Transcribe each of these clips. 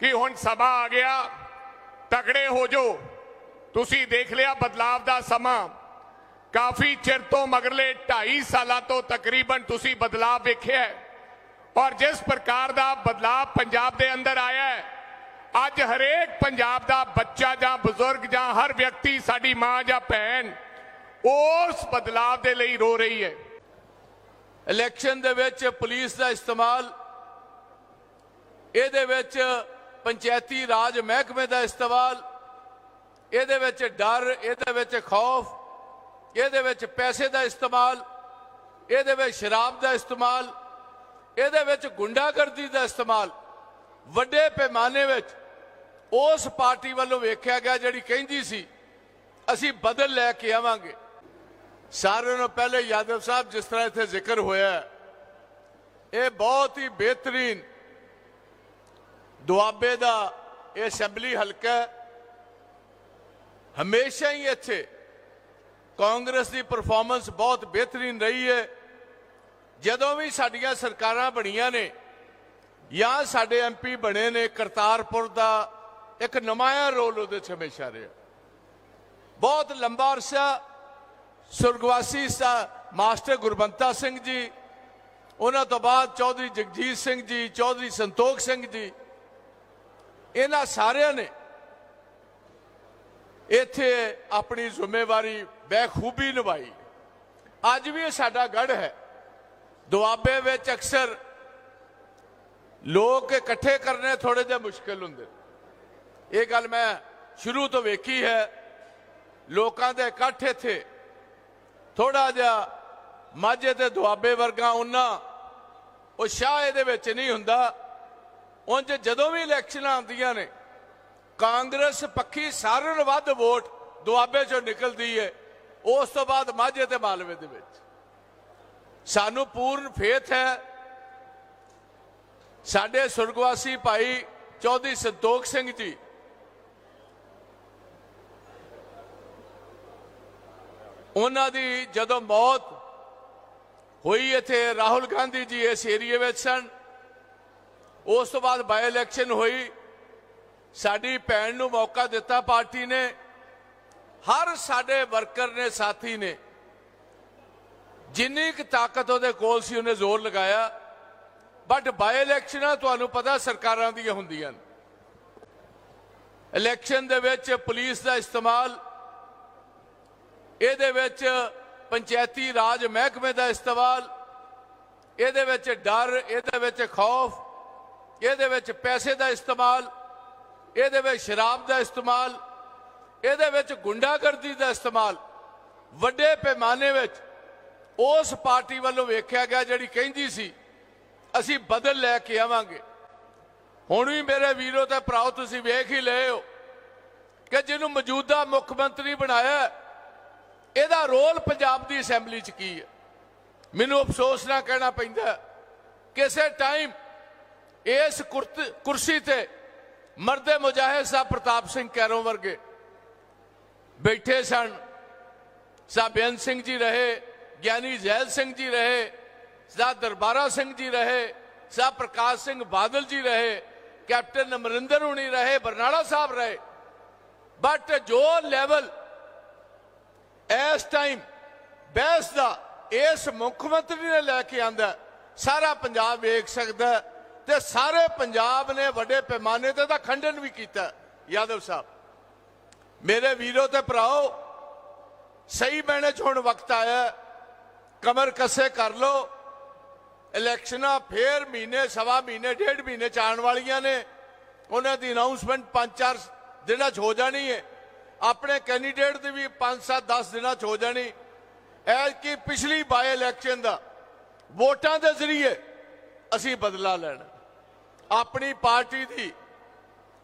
ਕਿ ਹੁਣ ਸਮਾਂ ਆ ਗਿਆ, ਤਕੜੇ ਹੋ ਜਾਓ। ਤੁਸੀਂ ਦੇਖ ਲਿਆ ਬਦਲਾਵ ਦਾ ਸਮਾਂ। ਕਾਫੀ ਚਿਰ ਤੋਂ ਮਗਰਲੇ 2.5 ਸਾਲਾਂ ਤੋਂ ਤਕਰੀਬਨ ਤੁਸੀਂ ਬਦਲਾਵ ਵੇਖਿਆ ਹੈ। ਔਰ ਜਿਸ ਪ੍ਰਕਾਰ ਦਾ ਬਦਲਾਵ ਪੰਜਾਬ ਦੇ ਅੰਦਰ ਆਇਆ ਹੈ, ਅੱਜ ਹਰੇਕ ਪੰਜਾਬ ਦਾ ਬੱਚਾ ਜਾਂ ਬਜ਼ੁਰਗ ਜਾਂ ਹਰ ਵਿਅਕਤੀ, ਸਾਡੀ ਮਾਂ ਜਾਂ ਭੈਣ, ਉਸ ਬਦਲਾਵ ਦੇ ਲਈ ਰੋ ਰਹੀ ਹੈ। ਇਲੈਕਸ਼ਨ ਦੇ ਵਿੱਚ ਪੁਲਿਸ ਦਾ ਇਸਤੇਮਾਲ, ਇਹਦੇ ਵਿੱਚ ਪੰਚਾਇਤੀ ਰਾਜ ਮਹਿਕਮੇ ਦਾ ਇਸਤੇਮਾਲ, ਇਹਦੇ ਵਿੱਚ ਡਰ, ਇਹਦੇ ਵਿੱਚ ਖੌਫ, ਇਹਦੇ ਵਿੱਚ ਪੈਸੇ ਦਾ ਇਸਤੇਮਾਲ, ਇਹਦੇ ਵਿੱਚ ਸ਼ਰਾਬ ਦਾ ਇਸਤੇਮਾਲ, ਇਹਦੇ ਵਿੱਚ ਗੁੰਡਾਗਰਦੀ ਦਾ ਇਸਤੇਮਾਲ, ਵੱਡੇ ਪੈਮਾਨੇ ਵਿੱਚ ਉਸ ਪਾਰਟੀ ਵੱਲੋਂ ਵੇਖਿਆ ਗਿਆ ਜਿਹੜੀ ਕਹਿੰਦੀ ਸੀ, ਅਸੀਂ ਬਦਲ ਲੈ ਕੇ ਆਵਾਂਗੇ। ਸਾਰਿਆਂ ਨੂੰ ਪਹਿਲੇ ਯਾਦਵ ਸਾਹਿਬ ਜਿਸ ਤਰ੍ਹਾਂ ਇੱਥੇ ਜ਼ਿਕਰ ਹੋਇਆ ਇਹ ਬਹੁਤ ਹੀ ਬਿਹਤਰੀਨ ਦੁਆਬੇ ਦਾ ਇਹ ਅਸੈਂਬਲੀ ਹਲਕਾ ਹਮੇਸ਼ਾ ਹੀ ਇੱਥੇ ਕਾਂਗਰਸ ਦੀ ਪਰਫਾਰਮੈਂਸ ਬਹੁਤ ਬਿਹਤਰੀਨ ਰਹੀ ਹੈ। ਜਦੋਂ ਵੀ ਸਾਡੀਆਂ ਸਰਕਾਰਾਂ ਬਣੀਆਂ ਨੇ, ਜਾਂ ਸਾਡੇ ਐਮਪੀ ਬਣੇ ਨੇ, ਕਰਤਾਰਪੁਰ ਦਾ ਇੱਕ ਨਮਾਇਆ ਰੋਲ ਉਹਦੇ 'ਚ ਹਮੇਸ਼ਾ ਰਿਹਾ। ਬਹੁਤ ਲੰਬਾ ਅਰਸਾ ਸੁਰਗਵਾਸੀ ਸਾ ਮਾਸਟਰ ਗੁਰਬੰਤਾ ਸਿੰਘ ਜੀ, ਉਹਨਾਂ ਤੋਂ ਬਾਅਦ ਚੌਧਰੀ ਜਗਜੀਤ ਸਿੰਘ ਜੀ, ਚੌਧਰੀ ਸੰਤੋਖ ਸਿੰਘ ਜੀ ਇਹਨਾਂ ਸਾਰਿਆਂ ਨੇ ਇੱਥੇ ਆਪਣੀ ਜ਼ਿੰਮੇਵਾਰੀ ਬਖੂਬੀ ਨਿਭਾਈ। ਅੱਜ ਵੀ ਇਹ ਸਾਡਾ ਗੜ ਹੈ। ਦੁਆਬੇ ਵਿੱਚ ਅਕਸਰ ਲੋਕ ਇਕੱਠੇ ਕਰਨੇ ਥੋੜੇ ਜਿਹਾ ਮੁਸ਼ਕਲ ਹੁੰਦੇ ਇਹ ਗੱਲ ਮੈਂ ਸ਼ੁਰੂ ਤੋਂ ਵੇਖੀ ਹੈ। ਲੋਕਾਂ ਦੇ ਇਕੱਠ ਇੱਥੇ ਥੋੜਾ ਜਿਹਾ ਮਾਝੇ ਤੇ ਦੁਆਬੇ ਵਰਗਾ ਉਹਨਾਂ ਉਹ ਸ਼ਾਹ ਇਹਦੇ ਵਿੱਚ ਨਹੀਂ ਹੁੰਦਾ। ਉਂਝ ਜਦੋਂ ਵੀ ਇਲੈਕਸ਼ਨਾਂ ਆਉਂਦੀਆਂ ਨੇ, ਕਾਂਗਰਸ ਪੱਖੀ ਸਾਰਿਆਂ ਨਾਲੋਂ ਵੱਧ ਵੋਟ ਦੁਆਬੇ ਚੋਂ ਨਿਕਲਦੀ ਹੈ ਉਸ ਤੋਂ ਬਾਅਦ ਮਾਝੇ ਤੇ ਮਾਲਵੇ ਦੇ ਵਿੱਚ। ਸਾਨੂੰ ਪੂਰਨ ਫੇਥ ਹੈ। ਸਾਡੇ ਸੁਰਗਵਾਸੀ ਭਾਈ ਚੌਧਰੀ ਸੰਤੋਖ ਸਿੰਘ ਜੀ, ਉਹਨਾਂ ਦੀ ਜਦੋਂ ਮੌਤ ਹੋਈ ਇੱਥੇ, ਰਾਹੁਲ ਗਾਂਧੀ ਜੀ ਇਸ ਏਰੀਏ ਵਿੱਚ ਸਨ। ਉਸ ਤੋਂ ਬਾਅਦ ਬਾਈ ਇਲੈਕਸ਼ਨ ਹੋਈ। ਸਾਡੀ ਭੈਣ ਨੂੰ ਮੌਕਾ ਦਿੱਤਾ ਪਾਰਟੀ ਨੇ। ਹਰ ਸਾਡੇ ਵਰਕਰ ਨੇ, ਸਾਥੀ ਨੇ, ਜਿੰਨੀ ਕੁ ਤਾਕਤ ਉਹਦੇ ਕੋਲ ਸੀ, ਉਹਨੇ ਜ਼ੋਰ ਲਗਾਇਆ। ਬਟ ਬਾਈ ਇਲੈਕਸ਼ਨਾਂ ਤੁਹਾਨੂੰ ਪਤਾ ਸਰਕਾਰਾਂ ਦੀਆਂ ਹੁੰਦੀਆਂ ਨੇ। ਇਲੈਕਸ਼ਨ ਦੇ ਵਿੱਚ ਪੁਲਿਸ ਦਾ ਇਸਤੇਮਾਲ, ਇਹਦੇ ਵਿੱਚ ਪੰਚਾਇਤੀ ਰਾਜ ਮਹਿਕਮੇ ਦਾ ਇਸਤੇਮਾਲ, ਇਹਦੇ ਵਿੱਚ ਡਰ, ਇਹਦੇ ਵਿੱਚ ਖੌਫ ਇਹਦੇ ਵਿੱਚ ਪੈਸੇ ਦਾ ਇਸਤੇਮਾਲ, ਇਹਦੇ ਵਿੱਚ ਸ਼ਰਾਬ ਦਾ ਇਸਤੇਮਾਲ, ਇਹਦੇ ਵਿੱਚ ਗੁੰਡਾਗਰਦੀ ਦਾ ਇਸਤੇਮਾਲ। ਵੱਡੇ ਪੈਮਾਨੇ ਵਿੱਚ ਉਸ ਪਾਰਟੀ ਵੱਲੋਂ ਵੇਖਿਆ ਗਿਆ ਜਿਹੜੀ ਕਹਿੰਦੀ ਸੀ, ਅਸੀਂ ਬਦਲ ਲੈ ਕੇ ਆਵਾਂਗੇ। ਹੁਣ ਵੀ ਮੇਰੇ ਵੀਰੋ ਤੇ ਭਰਾਓ, ਤੁਸੀਂ ਵੇਖ ਹੀ ਲਏ ਹੋ ਕਿ ਜਿਹਨੂੰ ਮੌਜੂਦਾ ਮੁੱਖ ਮੰਤਰੀ ਬਣਾਇਆ, ਇਹਦਾ ਰੋਲ ਪੰਜਾਬ ਦੀ ਅਸੈਂਬਲੀ 'ਚ ਕੀ ਹੈ? ਮੈਨੂੰ ਅਫਸੋਸ ਨਾ ਕਹਿਣਾ ਪੈਂਦਾ ਕਿਸੇ ਟਾਈਮ ਇਸ ਕੁਰਸੀ ਤੇ ਮਰਦੇ ਮੁਜਾਹਿਦ ਸਾਹਿਬ ਪ੍ਰਤਾਪ ਸਿੰਘ ਕੈਰੋਂ ਵਰਗੇ ਬੈਠੇ ਸਨ। ਸਾਹਿਬ ਬੇਅੰਤ ਸਿੰਘ ਜੀ ਰਹੇ, ਗਿਆਨੀ ਜ਼ੈਲ ਸਿੰਘ ਜੀ ਰਹੇ, ਸਾਹਿਬ ਦਰਬਾਰਾ ਸਿੰਘ ਜੀ ਰਹੇ, ਸਾਹਿਬ ਪ੍ਰਕਾਸ਼ ਸਿੰਘ ਬਾਦਲ ਜੀ ਰਹੇ, ਕੈਪਟਨ ਅਮਰਿੰਦਰ ਹੁਣੀ ਰਹੇ, ਬਰਨਾਲਾ ਸਾਹਿਬ ਰਹੇ। ਬਟ ਜੋ ਲੈਵਲ ਇਸ ਟਾਈਮ ਬਹਿਸ ਦਾ, ਇਸ ਮੁੱਖ ਮੰਤਰੀ ਨੇ ਲੈ ਕੇ ਆਂਦਾ, ਸਾਰਾ ਪੰਜਾਬ ਵੇਖ ਸਕਦਾ ਤੇ ਸਾਰੇ ਪੰਜਾਬ ਨੇ ਵੱਡੇ ਪੈਮਾਨੇ ਤੇ ਦਾ ਖੰਡਨ ਵੀ ਕੀਤਾ, ਯਾਦਵ ਸਾਹਿਬ। ਮੇਰੇ ਵੀਰੋ ਤੇ ਭਰਾਓ, ਸਹੀ ਮੈਨੇ ਚ ਹੁਣ ਵਕਤ ਆਇਆ, ਕਮਰ ਕੱਸੇ ਕਰ ਲੋ ਇਲੈਕਸ਼ਨਾਂ ਫੇਰ ਮਹੀਨੇ, ਸਵਾ ਮਹੀਨੇ, ਡੇਢ ਮਹੀਨੇ ਚ ਆਉਣ ਵਾਲੀਆਂ ਨੇ। ਉਹਨਾਂ ਦੀ ਅਨਾਉਂਸਮੈਂਟ ਪੰਜ ਚਾਰ ਦਿਨਾਂ ਚ ਹੋ ਜਾਣੀ ਹੈ ਆਪਣੇ ਕੈਂਡੀਡੇਟ ਦੀ ਵੀ 5 7 10 ਦਿਨਾਂ ਚ ਹੋ ਜਾਣੀ। ਐ ਕਿ ਪਿਛਲੀ ਬਾਏ ਇਲੈਕਸ਼ਨ ਦਾ ਵੋਟਾਂ ਦੇ ਜ਼ਰੀਏ ਅਸੀਂ ਬਦਲਾ ਲੈਣਾ। ਆਪਣੀ ਪਾਰਟੀ ਦੀ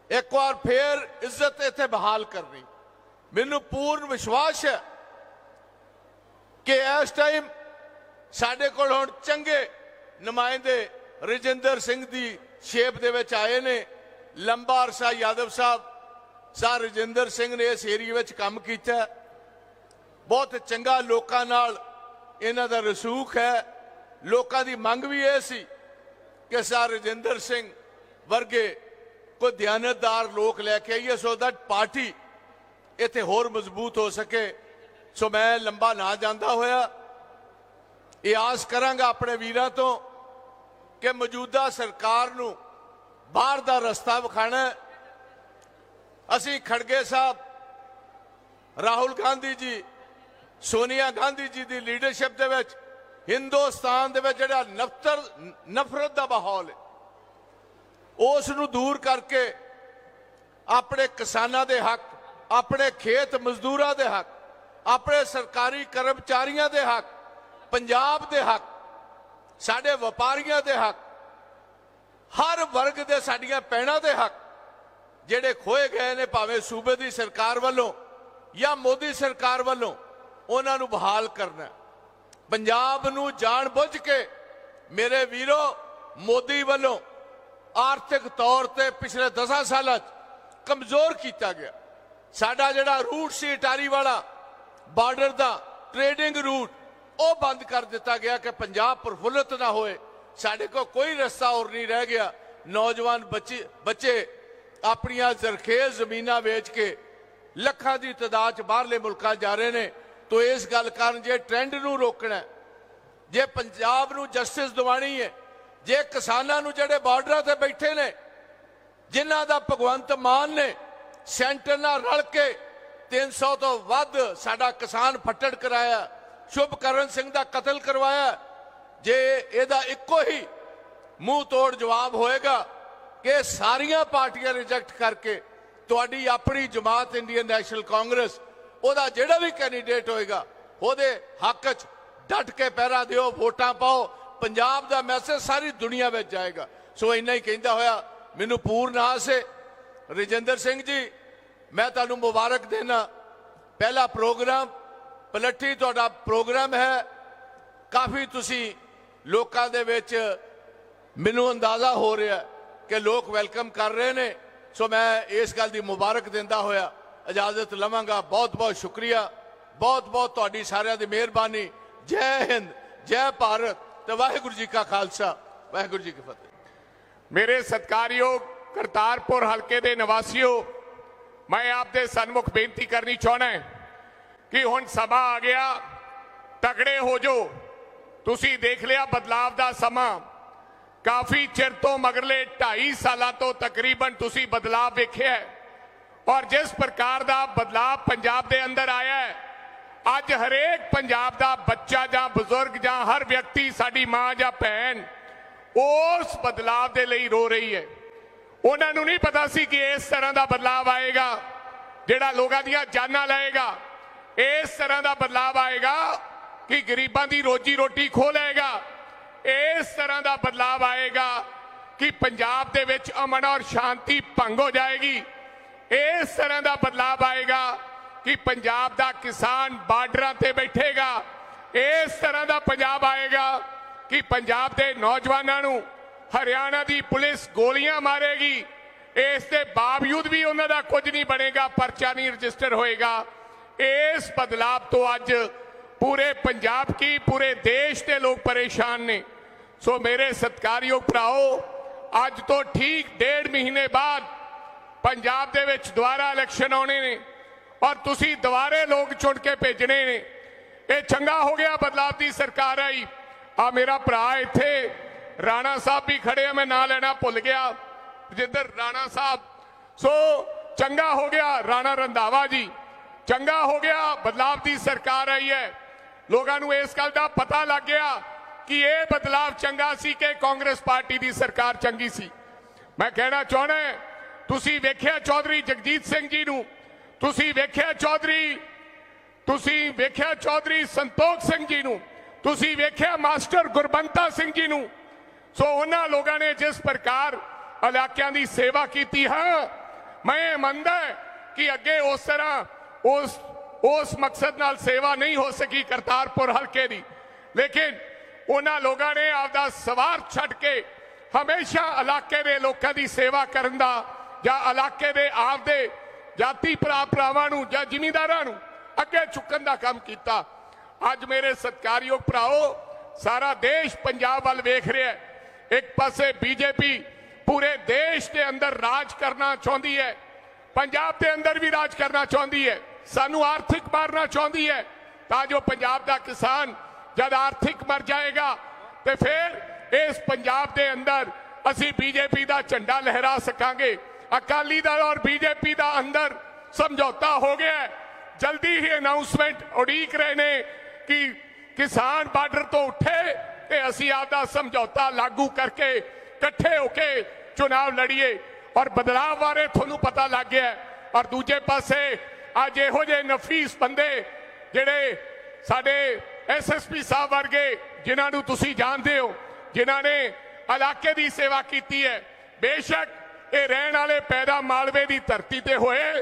ਇੱਕ ਵਾਰ ਫੇਰ ਇੱਜ਼ਤ ਇੱਥੇ ਬਹਾਲ ਕਰਨੀ। ਮੈਨੂੰ ਪੂਰਨ ਵਿਸ਼ਵਾਸ ਹੈ ਕਿ ਇਸ ਟਾਈਮ ਸਾਡੇ ਕੋਲ ਹੁਣ ਚੰਗੇ ਨੁਮਾਇੰਦੇ ਰਜਿੰਦਰ ਸਿੰਘ ਦੀ ਸ਼ੇਪ ਦੇ ਵਿੱਚ ਆਏ ਨੇ। ਲੰਬਾ ਅਰਸਾ ਯਾਦਵ ਸਾਹਿਬ, ਸਰ ਰਜਿੰਦਰ ਸਿੰਘ ਨੇ ਇਸ ਏਰੀਆ ਵਿੱਚ ਕੰਮ ਕੀਤਾ। ਬਹੁਤ ਚੰਗਾ ਲੋਕਾਂ ਨਾਲ ਇਹਨਾਂ ਦਾ ਰਸੂਖ ਹੈ। ਲੋਕਾਂ ਦੀ ਮੰਗ ਵੀ ਇਹ ਸੀ ਕਿ ਸਰ ਰਜਿੰਦਰ ਸਿੰਘ ਵਰਗੇ ਕੋਈ ਦਿਆਨਤਦਾਰ ਲੋਕ ਲੈ ਕੇ ਆਈਏ ਸੋ ਦੈਟ ਪਾਰਟੀ ਇੱਥੇ ਹੋਰ ਮਜ਼ਬੂਤ ਹੋ ਸਕੇ। ਸੋ ਮੈਂ ਲੰਬਾ ਨਾ ਜਾਂਦਾ ਹੋਇਆ। ਇਹ ਆਸ ਕਰਾਂਗਾ ਆਪਣੇ ਵੀਰਾਂ ਤੋਂ ਕਿ ਮੌਜੂਦਾ ਸਰਕਾਰ ਨੂੰ ਬਾਹਰ ਦਾ ਰਸਤਾ ਵਿਖਾਣਾ ਅਸੀਂ ਖੜਗੇ ਸਾਹਿਬ, ਰਾਹੁਲ ਗਾਂਧੀ ਜੀ, ਸੋਨੀਆ ਗਾਂਧੀ ਜੀ ਦੀ ਲੀਡਰਸ਼ਿਪ ਦੇ ਵਿੱਚ ਹਿੰਦੁਸਤਾਨ ਦੇ ਵਿੱਚ ਜਿਹੜਾ ਨਫ਼ਤਰ, ਨਫ਼ਰਤ ਦਾ ਮਾਹੌਲ ਹੈ ਉਸ ਨੂੰ ਦੂਰ ਕਰਕੇ ਆਪਣੇ ਕਿਸਾਨਾਂ ਦੇ ਹੱਕ, ਆਪਣੇ ਖੇਤ ਮਜ਼ਦੂਰਾਂ ਦੇ ਹੱਕ, ਆਪਣੇ ਸਰਕਾਰੀ ਕਰਮਚਾਰੀਆਂ ਦੇ ਹੱਕ, ਪੰਜਾਬ ਦੇ ਹੱਕ, ਸਾਡੇ ਵਪਾਰੀਆਂ ਦੇ ਹੱਕ, ਹਰ ਵਰਗ ਦੇ ਸਾਡੀਆਂ ਪੈਣਾ ਦੇ ਹੱਕ, ਜਿਹੜੇ ਖੋਏ ਗਏ ਨੇ ਭਾਵੇਂ ਸੂਬੇ ਦੀ ਸਰਕਾਰ ਵੱਲੋਂ ਜਾਂ ਮੋਦੀ ਸਰਕਾਰ ਵੱਲੋਂ, ਉਹਨਾਂ ਨੂੰ ਬਹਾਲ ਕਰਨਾ ਪੰਜਾਬ ਨੂੰ ਜਾਣ ਬੁੱਝ ਕੇ ਮੇਰੇ ਵੀਰੋ ਮੋਦੀ ਵੱਲੋਂ ਆਰਥਿਕ ਤੌਰ ਤੇ ਪਿਛਲੇ 10 ਸਾਲਾਂ 'ਚ ਕਮਜ਼ੋਰ ਕੀਤਾ ਗਿਆ। ਸਾਡਾ ਜਿਹੜਾ ਰੂਟ ਸੀ ਇਟਾਰੀ ਵਾਲਾ, ਬਾਰਡਰ ਦਾ ਟ੍ਰੇਡਿੰਗ ਰੂਟ, ਉਹ ਬੰਦ ਕਰ ਦਿੱਤਾ ਗਿਆ ਕਿ ਪੰਜਾਬ ਪ੍ਰਫੁੱਲਤ ਨਾ ਹੋਏ। ਸਾਡੇ ਕੋਲ ਕੋਈ ਰਸਤਾ ਹੋਰ ਨਹੀਂ ਰਹਿ ਗਿਆ। ਨੌਜਵਾਨ ਬੱਚੇ ਬੱਚੇ ਆਪਣੀਆਂ ਜ਼ਰਖੇਜ਼ ਜ਼ਮੀਨਾਂ ਵੇਚ ਕੇ ਲੱਖਾਂ ਦੀ ਤਾਦਾਦ ਚ ਬਾਹਰਲੇ ਮੁਲਕਾਂ ਜਾ ਰਹੇ ਨੇ। ਤੋ ਇਸ ਗੱਲ ਕਾਰਨ ਜੇ ਟ੍ਰੈਂਡ ਨੂੰ ਰੋਕਣਾ ਜੇ ਪੰਜਾਬ ਨੂੰ ਜਸਟਿਸ ਦਿਵਾਣੀ ਹੈ, ਜੇ ਕਿਸਾਨਾਂ ਨੂੰ ਜਿਹੜੇ ਬਾਰਡਰਾਂ ਤੇ ਬੈਠੇ ਨੇ, ਜਿਨ੍ਹਾਂ ਦਾ ਭਗਵੰਤ ਮਾਨ ਨੇ ਸੈਂਟਰ ਨਾਲ ਰਲ ਕੇ 300 ਤੋਂ ਵੱਧ ਸਾਡਾ ਕਿਸਾਨ ਫੱਟੜ ਕਰਾਇਆ, ਸ਼ੁਭਕਰਨ ਸਿੰਘ ਦਾ ਕਤਲ ਕਰਵਾਇਆ, ਜੇ ਇਹਦਾ ਇੱਕੋ ਹੀ ਮੂੰਹ ਤੋੜ ਜਵਾਬ ਹੋਏਗਾ ਕਿ ਸਾਰੀਆਂ ਪਾਰਟੀਆਂ ਰਿਜੈਕਟ ਕਰਕੇ ਤੁਹਾਡੀ ਆਪਣੀ ਜਮਾਤ ਇੰਡੀਅਨ ਨੈਸ਼ਨਲ ਕਾਂਗਰਸ ਉਹਦਾ ਜਿਹੜਾ ਵੀ ਕੈਂਡੀਡੇਟ ਹੋਏਗਾ, ਉਹਦੇ ਹੱਕ 'ਚ ਡਟ ਕੇ ਪਹਿਰਾ ਦਿਓ, ਵੋਟਾਂ ਪਾਓ, ਪੰਜਾਬ ਦਾ ਮੈਸੇਜ ਸਾਰੀ ਦੁਨੀਆ ਵਿੱਚ ਜਾਏਗਾ। ਸੋ ਇੰਨਾ ਹੀ ਕਹਿੰਦਾ ਹੋਇਆ, ਮੈਨੂੰ ਪੂਰਨ ਆਸ ਹੈ ਰਜਿੰਦਰ ਸਿੰਘ ਜੀ, ਮੈਂ ਤੁਹਾਨੂੰ ਮੁਬਾਰਕ ਦੇਣਾ ਪਹਿਲਾ ਪ੍ਰੋਗਰਾਮ, ਪਲੱਠੀ ਤੁਹਾਡਾ ਪ੍ਰੋਗਰਾਮ ਹੈ। ਕਾਫੀ ਤੁਸੀਂ ਲੋਕਾਂ ਦੇ ਵਿੱਚ ਮੈਨੂੰ ਅੰਦਾਜ਼ਾ ਹੋ ਰਿਹਾ ਕਿ ਲੋਕ ਵੈਲਕਮ ਕਰ ਰਹੇ ਨੇ। ਸੋ ਮੈਂ ਇਸ ਗੱਲ ਦੀ ਮੁਬਾਰਕ ਦਿੰਦਾ ਹੋਇਆ ਇਜਾਜ਼ਤ ਲਵਾਂਗਾ। ਬਹੁਤ ਬਹੁਤ ਸ਼ੁਕਰੀਆ। ਬਹੁਤ ਬਹੁਤ ਤੁਹਾਡੀ ਸਾਰਿਆਂ ਦੀ ਮਿਹਰਬਾਨੀ। ਜੈ ਹਿੰਦ, ਜੈ ਭਾਰਤ ਤੇ ਵਾਹਿਗੁਰੂ ਜੀ ਕਾ ਖਾਲਸਾ। ਵਾਹਿਗੁਰੂ ਜੀ ਕੀ ਫਤਿਹ। ਮੇਰੇ ਸਤਕਾਰਯੋਗ ਕਰਤਾਰਪੁਰ ਹਲਕੇ ਦੇ ਨਿਵਾਸੀਓ, ਮੈਂ ਆਪ ਦੇ ਸਨਮੁਖ ਬੇਨਤੀ ਕਰਨੀ ਚਾਹਣਾ ਕਿ ਹੁਣ ਸਮਾਂ ਆ ਗਿਆ, ਤਕੜੇ ਹੋ ਜੋ ਤੁਸੀਂ ਦੇਖ ਲਿਆ ਬਦਲਾਵ ਦਾ ਸਮਾਂ। ਕਾਫੀ ਚਿਰ ਤੋਂ ਮਗਰਲੇ 2.5 ਸਾਲਾਂ ਤੋਂ ਤਕਰੀਬਨ ਤੁਸੀਂ ਬਦਲਾਵ ਵੇਖਿਆ ਹੈ। ਔਰ ਜਿਸ ਪ੍ਰਕਾਰ ਦਾ ਬਦਲਾਵ ਪੰਜਾਬ ਦੇ ਅੰਦਰ ਆਇਆ ਹੈ, ਅੱਜ ਹਰੇਕ ਪੰਜਾਬ ਦਾ ਬੱਚਾ ਜਾਂ ਬਜ਼ੁਰਗ ਜਾਂ ਹਰ ਵਿਅਕਤੀ, ਸਾਡੀ ਮਾਂ ਜਾਂ ਭੈਣ ਉਸ ਬਦਲਾਵ ਦੇ ਲਈ ਰੋ ਰਹੀ ਹੈ। ਉਹਨਾਂ ਨੂੰ ਨਹੀਂ ਪਤਾ ਸੀ ਕਿ ਇਸ ਤਰ੍ਹਾਂ ਦਾ ਬਦਲਾਵ ਆਏਗਾ, ਜਿਹੜਾ ਲੋਕਾਂ ਦੀਆਂ ਜਾਨਾਂ ਲਏਗਾ। ਇਸ ਤਰ੍ਹਾਂ ਦਾ ਬਦਲਾਵ ਆਏਗਾ ਕਿ ਗਰੀਬਾਂ ਦੀ ਰੋਜੀ ਰੋਟੀ ਖੋਹ ਲਏਗਾ। ਇਸ ਤਰ੍ਹਾਂ ਦਾ ਬਦਲਾਵ ਆਏਗਾ ਕਿ ਪੰਜਾਬ ਦੇ ਵਿੱਚ ਅਮਨ ਔਰ ਸ਼ਾਂਤੀ ਭੰਗ ਹੋ ਜਾਏਗੀ। ਇਸ ਤਰ੍ਹਾਂ ਦਾ ਬਦਲਾਵ ਆਏਗਾ ਕਿ ਪੰਜਾਬ ਦਾ ਕਿਸਾਨ ਬਾਰਡਰਾਂ ਤੇ ਬੈਠੇਗਾ। ਇਸ ਤਰ੍ਹਾਂ ਦਾ ਪੰਜਾਬ ਆਏਗਾ ਕਿ ਪੰਜਾਬ ਦੇ ਨੌਜਵਾਨਾਂ ਨੂੰ ਹਰਿਆਣਾ ਦੀ ਪੁਲਿਸ ਗੋਲੀਆਂ ਮਾਰੇਗੀ। ਇਸ ਦੇ ਬਾਵਜੂਦ ਵੀ ਉਹਨਾਂ ਦਾ ਕੁਝ ਨਹੀਂ ਬਣੇਗਾ, ਪਰਚਾ ਨਹੀਂ ਰਜਿਸਟਰ ਹੋਏਗਾ। ਇਸ ਬਦਲਾਵ ਤੋਂ ਅੱਜ ਪੂਰੇ ਪੰਜਾਬ ਕੀ, ਪੂਰੇ ਦੇਸ਼ ਦੇ ਲੋਕ ਪਰੇਸ਼ਾਨ ਨੇ। ਸੋ ਮੇਰੇ ਸਤਕਾਰਯੋਗ ਭਰਾਓ, ਅੱਜ ਤੋਂ ਠੀਕ ਡੇਢ ਮਹੀਨੇ ਬਾਅਦ ਪੰਜਾਬ ਦੇ ਵਿੱਚ ਦੁਬਾਰਾ ਇਲੈਕਸ਼ਨ ਆਉਣੇ ਨੇ ਔਰ ਤੁਸੀਂ ਦੁਬਾਰੇ ਲੋਕ ਚੁਣ ਕੇ ਭੇਜਣੇ ਨੇ। ਇਹ ਚੰਗਾ ਹੋ ਗਿਆ, ਬਦਲਾਵ ਦੀ ਸਰਕਾਰ ਆਈ। ਆ ਮੇਰਾ ਭਰਾ ਇੱਥੇ, ਰਾਣਾ ਸਾਹਿਬ ਵੀ ਖੜੇ ਆ, ਮੈਂ ਨਾਂ ਲੈਣਾ ਭੁੱਲ ਗਿਆ। ਜਿੱਧਰ ਰਾਣਾ ਸਾਹਿਬ। ਸੋ ਚੰਗਾ ਹੋ ਗਿਆ, ਰਾਣਾ ਰੰਧਾਵਾ ਜੀ। ਚੰਗਾ ਹੋ ਗਿਆ, ਬਦਲਾਵ ਦੀ ਸਰਕਾਰ ਆਈ ਹੈ। ਲੋਕਾਂ ਨੂੰ ਇਸ ਗੱਲ ਦਾ ਪਤਾ ਲੱਗ ਗਿਆ ਕਿ ਇਹ ਬਦਲਾਵ ਚੰਗਾ ਸੀ ਕਿ ਕਾਂਗਰਸ ਪਾਰਟੀ ਦੀ ਸਰਕਾਰ ਚੰਗੀ ਸੀ। ਮੈਂ ਕਹਿਣਾ ਚਾਹਣਾ ਤੁਸੀਂ ਵੇਖਿਆ ਚੌਧਰੀ ਜਗਜੀਤ ਸਿੰਘ ਜੀ ਨੂੰ? ਤੁਸੀਂ ਵੇਖਿਆ ਚੌਧਰੀ? ਤੁਸੀਂ ਵੇਖਿਆ ਚੌਧਰੀ ਸੰਤੋਖ ਸਿੰਘ ਜੀ ਨੂੰ? ਤੁਸੀਂ ਵੇਖਿਆ ਮਾਸਟਰ ਗੁਰਬੰਤਾ ਸਿੰਘ ਜੀ ਨੂੰ? ਸੋ ਉਹਨਾਂ ਲੋਕਾਂ ਨੇ ਜਿਸ ਪ੍ਰਕਾਰ ਇਲਾਕਿਆਂ ਦੀ ਸੇਵਾ ਕੀਤੀ, ਹੈ, ਮੈਂ ਇਹ ਮੰਨਦਾ ਕਿ ਅੱਗੇ ਉਸ ਤਰ੍ਹਾਂ ਉਸ ਉਸ ਮਕਸਦ ਨਾਲ ਸੇਵਾ ਨਹੀਂ ਹੋ ਸਕੀ ਕਰਤਾਰਪੁਰ ਹਲਕੇ ਦੀ। ਲੇਕਿਨ ਉਹਨਾਂ ਲੋਕਾਂ ਨੇ ਆਪਦਾ ਸਵਾਰ ਛੱਡ ਕੇ ਹਮੇਸ਼ਾ ਇਲਾਕੇ ਦੇ ਲੋਕਾਂ ਦੀ ਸੇਵਾ ਕਰਨ ਦਾ ਜਾਂ ਇਲਾਕੇ ਦੇ ਆਪਦੇ ਜਾਤੀ ਭਰਾ ਭਰਾਵਾਂ ਨੂੰ ਜਾਂ ਜ਼ਿਮੀਂਦਾਰਾਂ ਨੂੰ ਅੱਗੇ ਚੁੱਕਣ ਦਾ ਕੰਮ ਕੀਤਾ। ਅੱਜ ਮੇਰੇ ਸਤਕਾਰਯੋਗ ਭਰਾਓ ਸਾਰਾ ਦੇਸ਼ ਪੰਜਾਬ ਵੱਲ ਵੇਖ ਰਿਹਾ ਹੈ। ਇੱਕ ਪਾਸੇ ਬੀਜੇਪੀ ਪੂਰੇ ਦੇਸ਼ ਦੇ ਅੰਦਰ ਰਾਜ ਕਰਨਾ ਚਾਹੁੰਦੀ ਹੈ। ਪੰਜਾਬ ਦੇ ਅੰਦਰ ਵੀ ਰਾਜ ਕਰਨਾ ਚਾਹੁੰਦੀ ਹੈ। ਸਾਨੂੰ ਆਰਥਿਕ ਮਾਰਨਾ ਚਾਹੁੰਦੀ ਹੈ। ਤਾਂ ਜੋ ਪੰਜਾਬ ਦਾ ਕਿਸਾਨ ਜਦ ਆਰਥਿਕ ਮਰ ਜਾਏਗਾ, ਤੇ ਫਿਰ ਇਸ ਪੰਜਾਬ ਦੇ ਅੰਦਰ ਅਸੀਂ ਬੀਜੇਪੀ ਦਾ ਝੰਡਾ ਲਹਿਰਾ ਸਕਾਂਗੇ। ਅਕਾਲੀ ਦਲ ਔਰ ਬੀਜੇਪੀ ਦਾ ਅੰਦਰ ਸਮਝੌਤਾ ਹੋ ਗਿਆ ਹੈ। ਜਲਦੀ ਹੀ ਅਨਾਉਂਸਮੈਂਟ ਉਡੀਕ ਰਹੇ ਨੇ ਕਿ ਕਿਸਾਨ ਬਾਰਡਰ ਤੋਂ ਉੱਠੇ ਤੇ ਅਸੀਂ ਆਪਦਾ ਸਮਝੌਤਾ ਲਾਗੂ ਕਰਕੇ ਇਕੱਠੇ ਹੋ ਕੇ ਚੁਣਾਵ ਲੜੀਏ। ਔਰ ਬਦਲਾਅ ਬਾਰੇ ਤੁਹਾਨੂੰ ਪਤਾ ਲੱਗ ਗਿਆ ਔਰ ਦੂਜੇ ਪਾਸੇ ਅੱਜ ਇਹੋ ਜਿਹੇ ਨਫੀਸ ਬੰਦੇ ਜਿਹੜੇ ਸਾਡੇ ਐਸਐਸਪੀ ਸਾਹਿਬ ਵਰਗੇ, ਜਿਨ੍ਹਾਂ ਨੂੰ ਤੁਸੀਂ ਜਾਣਦੇ ਹੋ, ਜਿਨ੍ਹਾਂ ਨੇ ਇਲਾਕੇ ਦੀ ਸੇਵਾ ਕੀਤੀ ਹੈ, ਬੇਸ਼ੱਕ ਇਹ ਰਹਿਣ ਵਾਲੇ ਪੈਦਾ ਮਾਲਵੇ ਦੀ ਧਰਤੀ ਤੇ ਹੋਏ,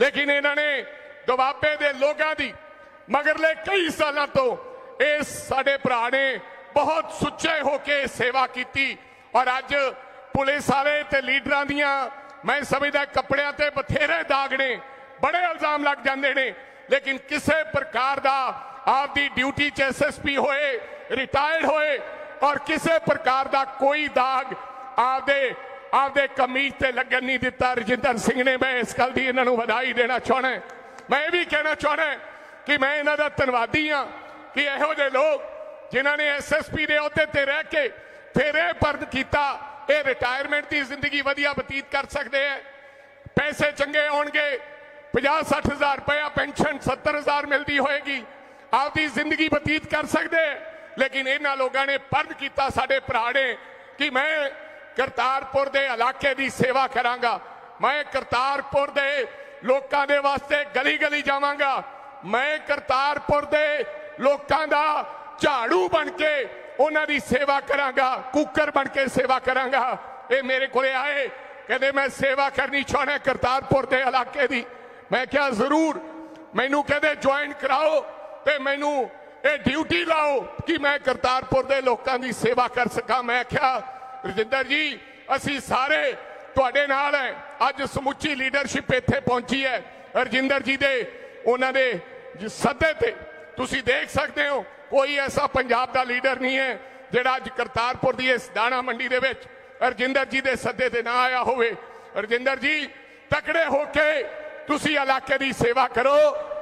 ਲੇਕਿਨ ਇਹਨਾਂ ਨੇ ਦੁਆਬੇ ਦੇ ਲੋਕਾਂ ਦੀ ਮਗਰਲੇ ਕਈ ਸਾਲਾਂ ਤੋਂ ਇਸ ਸਾਡੇ ਭਰਾ ਨੇ ਬਹੁਤ ਸੁੱਚੇ ਹੋ ਕੇ ਸੇਵਾ ਕੀਤੀ। ਔਰ ਅੱਜ ਪੁਲਿਸ ਵਾਲੇ ਤੇ ਲੀਡਰਾਂ ਦੀਆਂ ਮੈਂ ਸਮਝਦਾ ਕੱਪੜਿਆਂ ਤੇ ਬਥੇਰੇ ਦਾਗ ਨੇ, ਬੜੇ ਇਲਜ਼ਾਮ ਲੱਗ ਜਾਂਦੇ ਨੇ। ਲੇਕਿਨ ਕਿਸੇ ਪ੍ਰਕਾਰ ਦਾ ਆਪਦੀ ਡਿਊਟੀ 'ਚ ਐਸਐਸਪੀ ਹੋਏ, ਰਿਟਾਇਰਡ ਹੋਏ, ਔਰ ਕਿਸੇ ਪ੍ਰਕਾਰ ਦਾ ਕੋਈ ਦਾਗ ਆਪਦੇ ਆਪਦੇ ਕਮੀਜ਼ ਤੇ ਲੱਗਣ ਨਹੀਂ ਦਿੱਤਾ। ਰਜਿੰਦਰ ਸਿੰਘ ਨੇ ਮੈਂ ਇਸ ਗੱਲ ਦੀ ਇਹਨਾਂ ਨੂੰ ਵਧਾਈ ਦੇਣਾ ਚਾਹਣਾ ਮੈਂ ਇਹ ਵੀ ਕਹਿਣਾ ਚਾਹਣਾ ਕਿ ਮੈਂ ਇਹਨਾਂ ਦਾ ਧੰਨਵਾਦੀ ਹਾਂ ਕਿ ਇਹੋ ਜਿਹੇ ਲੋਕ ਜਿਨ੍ਹਾਂ ਨੇ ਐਸਐਸਪੀ ਦੇ ਅਹੁਦੇ ਤੇ ਰਹਿ ਕੇ ਫਿਰ ਇਹ ਕੀਤਾ, ਇਹ ਰਿਟਾਇਰਮੈਂਟ ਦੀ ਜ਼ਿੰਦਗੀ ਵਧੀਆ ਬਤੀਤ ਕਰ ਸਕਦੇ ਹੈ। ਪੈਸੇ ਚੰਗੇ ਆਉਣਗੇ 50 60 ਹਜ਼ਾਰ ਰੁਪਇਆ ਪੈਨਸ਼ਨ 70 ਹਜ਼ਾਰ ਮਿਲਦੀ ਹੋਏਗੀ, ਆਪਦੀ ਜ਼ਿੰਦਗੀ ਬਤੀਤ ਕਰ ਸਕਦੇ ਲੇਕਿਨ ਇਹਨਾਂ ਲੋਕਾਂ ਨੇ ਪਰਦ ਕੀਤਾ ਸਾਡੇ ਭਰਾ ਨੇ ਕਿ ਮੈਂ ਕਰਤਾਰਪੁਰ ਦੇ ਇਲਾਕੇ ਦੀ ਸੇਵਾ ਕਰਾਂਗਾ। ਮੈਂ ਕਰਤਾਰਪੁਰ ਦੇ ਲੋਕਾਂ ਦੇ ਵਾਸਤੇ ਗਲੀ ਗਲੀ ਜਾਵਾਂਗਾ। ਮੈਂ ਕਰਤਾਰਪੁਰ ਦੇ ਲੋਕਾਂ ਦਾ ਝਾੜੂ ਬਣ ਕੇ ਉਹਨਾਂ ਦੀ ਸੇਵਾ ਕਰਾਂਗਾ, ਕੁੱਕਰ ਬਣ ਕੇ ਸੇਵਾ ਕਰਾਂਗਾ। ਇਹ ਮੇਰੇ ਕੋਲੇ ਆਏ, ਕਹਿੰਦੇ ਮੈਂ ਸੇਵਾ ਕਰਨੀ ਚਾਹਣਾ ਕਰਤਾਰਪੁਰ ਦੇ ਇਲਾਕੇ ਦੀ। ਮੈਂ ਕਿਹਾ, ਜ਼ਰੂਰ, ਮੈਨੂੰ ਕਹਿੰਦੇ ਜੁਆਇਨ ਕਰਾਓ ਤੇ ਮੈਨੂੰ ਇਹ ਡਿਊਟੀ ਲਾਓ ਕਿ ਮੈਂ ਕਰਤਾਰਪੁਰ ਦੇ ਲੋਕਾਂ ਦੀ ਸੇਵਾ ਕਰ ਸਕਾਂ। ਮੈਂ ਕਿਹਾ ਰਜਿੰਦਰ ਜੀ ਅਸੀਂ ਸਾਰੇ ਤੁਹਾਡੇ ਨਾਲ ਹੈ ਅੱਜ ਸਮੁੱਚੀ ਲੀਡਰਸ਼ਿਪ ਇੱਥੇ ਪਹੁੰਚੀ ਹੈ ਰਜਿੰਦਰ ਜੀ ਦੇ ਉਹਨਾਂ ਦੇ ਜ- ਸੱਦੇ ਤੇ ਤੁਸੀਂ ਦੇਖ ਸਕਦੇ ਹੋ ਕੋਈ ਐਸਾ ਪੰਜਾਬ ਦਾ ਲੀਡਰ ਨਹੀਂ ਹੈ ਜਿਹੜਾ ਅੱਜ ਕਰਤਾਰਪੁਰ ਦੀ ਇਸ ਦਾਣਾ ਮੰਡੀ ਦੇ ਵਿੱਚ ਰਜਿੰਦਰ ਜੀ ਦੇ ਸੱਦੇ ਤੇ ਨਾ ਆਇਆ ਹੋਵੇ ਰਜਿੰਦਰ ਜੀ ਤਕੜੇ ਹੋ ਕੇ ਤੁਸੀਂ ਇਲਾਕੇ ਦੀ ਸੇਵਾ ਕਰੋ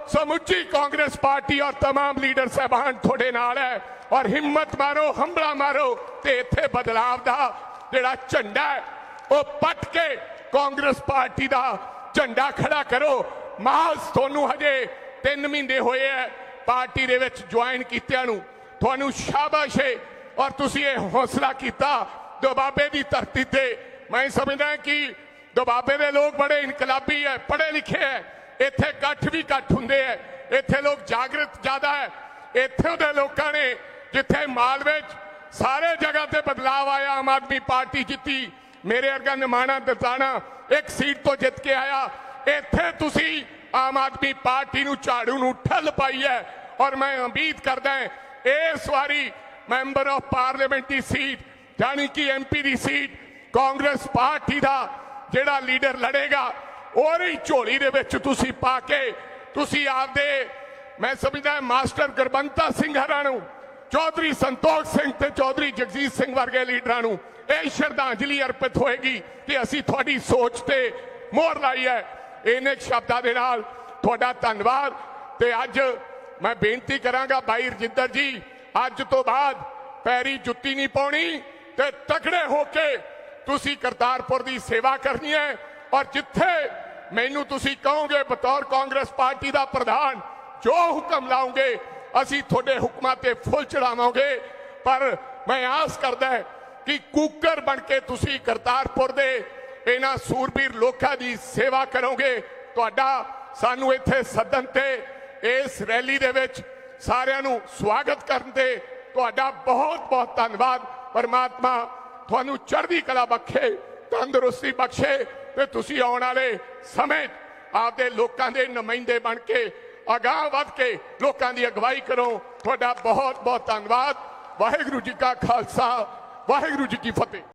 ਸਮੁੱਚੀ ਕਾਂਗਰਸ ਪਾਰਟੀ ਔਰ तमाम ਲੀਡਰ ਸਹਿਬਾਨ ਤੁਹਾਡੇ ਨਾਲ ਹੈ ਔਰ ਹਿੰਮਤ ਮਾਰੋ ਹੰਬਲਾ ਮਾਰੋ ਤੇ ਇੱਥੇ ਬਦਲਾਵ ਦਾ ਜਿਹੜਾ ਝੰਡਾ ਉਹ ਪੱਟ ਕੇ ਕਾਂਗਰਸ ਪਾਰਟੀ ਦਾ ਝੰਡਾ ਖੜਾ ਕਰੋ। ਮਾਸ ਤੁਹਾਨੂੰ ਹਜੇ 3 ਮਹੀਨੇ ਹੋਏ ਹੈ ਪਾਰਟੀ ਦੇ ਵਿੱਚ ਜੁਆਇਨ ਕੀਤਿਆਂ ਨੂੰ। ਤੁਹਾਨੂੰ ਸ਼ਾਬਾਸ਼ ਹੈ ਔਰ ਤੁਸੀਂ ਇਹ ਹੌਸਲਾ ਕੀਤਾ ਦੁਬਾਬੇ ਦੀ ਧਰਤੀ ਤੇ। ਮੈਂ ਸਮਝਦਾ ਕਿ ਦੁਬਾਬੇ ਦੇ ਲੋਕ ਬੜੇ ਇਨਕਲਾਬੀ ਹੈ, ਪੜ੍ਹੇ ਲਿਖੇ ਹੈ। ਇੱਥੇ ਇਕੱਠ ਵੀ ਇਕੱਠ ਹੁੰਦੇ ਹੈ। ਇੱਥੇ ਲੋਕ ਜਾਗਰਤ ਜ਼ਿਆਦਾ ਹੈ। ਇੱਥੇ ਦੇ ਲੋਕਾਂ ਨੇ ਜਿੱਥੇ ਮਾਲਵੇ 'ਚ ਸਾਰੇ ਜਗ੍ਹਾ ਤੇ ਬਦਲਾਅ ਆਇਆ, ਆਮ ਆਦਮੀ ਪਾਰਟੀ ਜਿੱਤੀ, ਮੇਰੇ ਵਰਗਾ ਨਿਮਾਣਾ ਦਤਾਣਾ ਇੱਕ ਸੀਟ ਤੋਂ ਜਿੱਤ ਕੇ ਆਇਆ। ਇੱਥੇ ਤੁਸੀਂ ਆਮ ਆਦਮੀ ਪਾਰਟੀ ਨੂੰ ਝਾੜੂ ਨੂੰ ਠੱਲ ਪਾਈ ਹੈ ਔਰ ਮੈਂ ਉਮੀਦ ਕਰਦਾ ਇਸ ਵਾਰੀ ਮੈਂਬਰ ਆਫ ਪਾਰਲੀਮੈਂਟ ਦੀ ਸੀਟ ਜਾਨੀ ਕਿ ਐਮਪੀ ਦੀ ਸੀਟ, ਕਾਂਗਰਸ ਪਾਰਟੀ ਦਾ ਜਿਹੜਾ ਲੀਡਰ ਲੜੇਗਾ, ਉਹਦੀ ਝੋਲੀ ਦੇ ਵਿੱਚ ਤੁਸੀਂ ਪਾ ਕੇ ਤੁਸੀਂ ਆਪਦੇ, ਮੈਂ ਸਮਝਦਾ ਮਾਸਟਰ ਗੁਰਬੰਤਾ ਸਿੰਘ ਹਰਾਂ ਨੂੰ ਚੌਧਰੀ ਸੰਤੋਖ ਸਿੰਘ ਤੇ ਚੌਧਰੀ ਜਗਜੀਤ ਸਿੰਘ ਵਰਗੇ ਲੀਡਰਾਂ ਨੂੰ ਇਹ ਸ਼ਰਧਾਂਜਲੀ ਅਰਪਿਤ ਹੋਏਗੀ ਕਿ ਅਸੀਂ ਤੁਹਾਡੀ ਸੋਚ ਤੇ ਮੋਹਰ ਲਾਈ ਹੈ। ਇਹਨੇ ਸ਼ਬਦਾਂ ਦੇ ਨਾਲ ਤੁਹਾਡਾ ਧੰਨਵਾਦ ਤੇ ਅੱਜ ਮੈਂ ਬੇਨਤੀ ਕਰਾਂਗਾ ਭਾਈ ਰਜਿੰਦਰ ਜੀ, ਅੱਜ ਤੋਂ ਬਾਅਦ ਪੈਰੀ ਜੁੱਤੀ ਨਹੀਂ ਪਾਉਣੀ ਤੇ ਤਕੜੇ ਹੋ ਕੇ ਤੁਸੀਂ ਕਰਤਾਰਪੁਰ ਦੀ ਸੇਵਾ ਕਰਨੀ ਹੈ ਔਰ ਜਿੱਥੇ ਮੈਨੂੰ ਤੁਸੀਂ ਕਹੋਗੇ ਬਤੌਰ ਕਾਂਗਰਸ ਪਾਰਟੀ ਦਾ ਪ੍ਰਧਾਨ ਜੋ ਹੁਕਮ ਲਾਉਂਗੇ ਅਸੀਂ ਤੁਹਾਡੇ ਹੁਕਮਾਂ ਤੇ ਫੁੱਲ ਚੜਾਵਾਂਗੇ। ਪਰ ਮੈਂ ਆਸ ਕਰਦਾ ਕਿ ਕੁੱਕਰ ਬਣ ਕੇ ਤੁਸੀਂ ਕਰਤਾਰਪੁਰ ਦੇ ਇਹਨਾਂ ਸੂਰਬੀਰ ਲੋਕਾਂ ਦੀ ਸੇਵਾ ਕਰੋਗੇ। ਤੁਹਾਡਾ ਸਾਨੂੰ ਇੱਥੇ ਸੱਦਣ ਤੇ ਇਸ ਰੈਲੀ ਦੇ ਵਿੱਚ ਸਾਰਿਆਂ ਨੂੰ ਸਵਾਗਤ ਕਰਨ ਤੇ ਤੁਹਾਡਾ ਬਹੁਤ ਬਹੁਤ ਧੰਨਵਾਦ। ਪਰਮਾਤਮਾ ਤੁਹਾਨੂੰ ਚੜ੍ਹਦੀ ਕਲਾ ਬਖਸ਼ੇ, ਤੰਦਰੁਸਤੀ ਬਖਸ਼ੇ ਤੇ ਤੁਸੀਂ ਆਉਣ ਵਾਲੇ ਸਮੇਂ ਆਪਦੇ ਲੋਕਾਂ ਦੇ ਨੁਮਾਇੰਦੇ ਬਣ ਕੇ ਅਗਾਹ ਵੱਧ ਕੇ ਲੋਕਾਂ ਦੀ ਅਗਵਾਈ ਕਰੋ। ਤੁਹਾਡਾ ਬਹੁਤ ਬਹੁਤ ਧੰਨਵਾਦ। ਵਾਹਿਗੁਰੂ ਜੀ ਕਾ ਖਾਲਸਾ, ਵਾਹਿਗੁਰੂ ਜੀ ਕੀ ਫਤਿਹ।